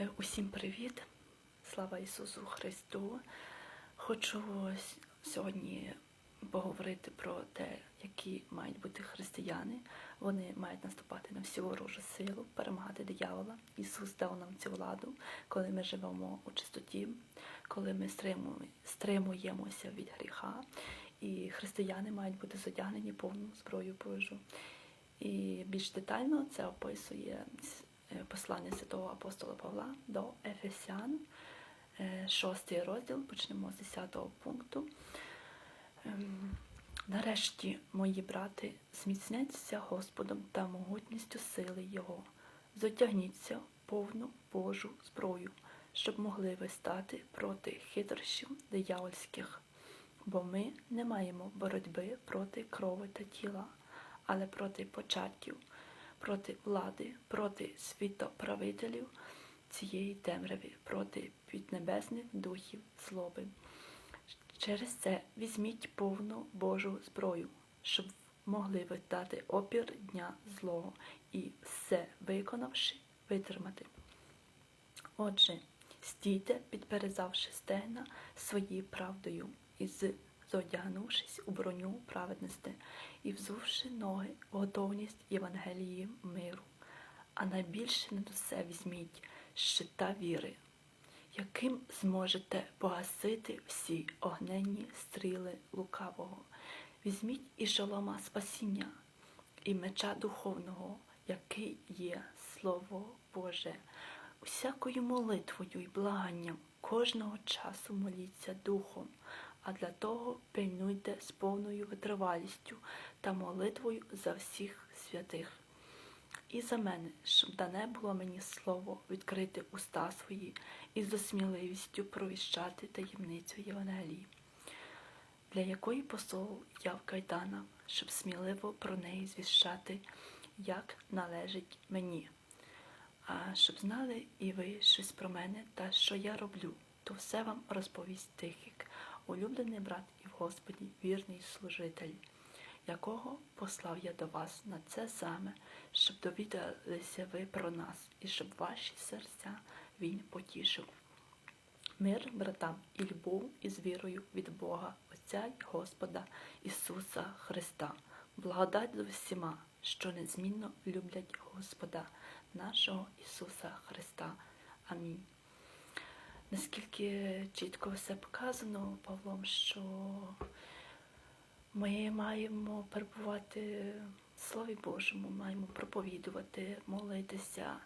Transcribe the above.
Е, Усім привіт! Слава Ісусу Христу! Хочу сьогодні поговорити про те, які мають бути християни. Вони мають наступати на всю ворожу силу, перемагати диявола. Ісус дав нам цю владу, коли ми живемо у чистоті, коли ми стримуємося від гріха. І християни мають бути задягнені повну зброю Божу. І більш детально це описує послання святого апостола Павла до Ефесян, е, шостий розділ, почнемо з 10 пункту. Ем, Нарешті, мої брати, зміцняться Господом та могутністю сили Його. Зодягніться в повну Божу зброю, щоб могли ви стати проти хитрощів диявольських. Бо ми не маємо боротьби проти крови та тіла, але проти початків, проти влади, проти світоправителів цієї темряви, проти піднебесних духів злоби. Через це візьміть повну Божу зброю, щоб могли ви дати опір дня злого і все виконавши, витримати. Отже, стійте, підперезавши стегна свої правдою, і з- зодягнувшись у броню праведності, і взувши ноги в готовність Євангелії миру. А найбільше над усе візьміть щита віри, яким зможете погасити всі огненні стріли лукавого. Візьміть і шолома спасіння, і меча духовного, який є Слово Боже. Усякою молитвою і благанням кожного часу моліться Духом, а для того пильнуйте з повною витривалістю та молитвою за всіх святих. І за мене, щоб дане було мені слово відкрити уста свої і з сміливістю провіщати таємницю Євангелії, для якої посол я в кайданах, щоб сміливо про неї звіщати, як належить мені. А щоб знали і ви щось про мене та що я роблю, то все вам розповість Тихик, улюблений брат і в Господі вірний служитель, якого послав я до вас на це саме, щоб довідалися ви про нас, і щоб ваші серця він потішив. Мир братам і любов із вірою від Бога, Отця й Господа Ісуса Христа, благодать з усіма, що незмінно люблять Господа нашого Ісуса Христа. Амінь. Наскільки чітко все показано Павлом, що ми маємо перебувати в Слові Божому, маємо проповідувати, молитися,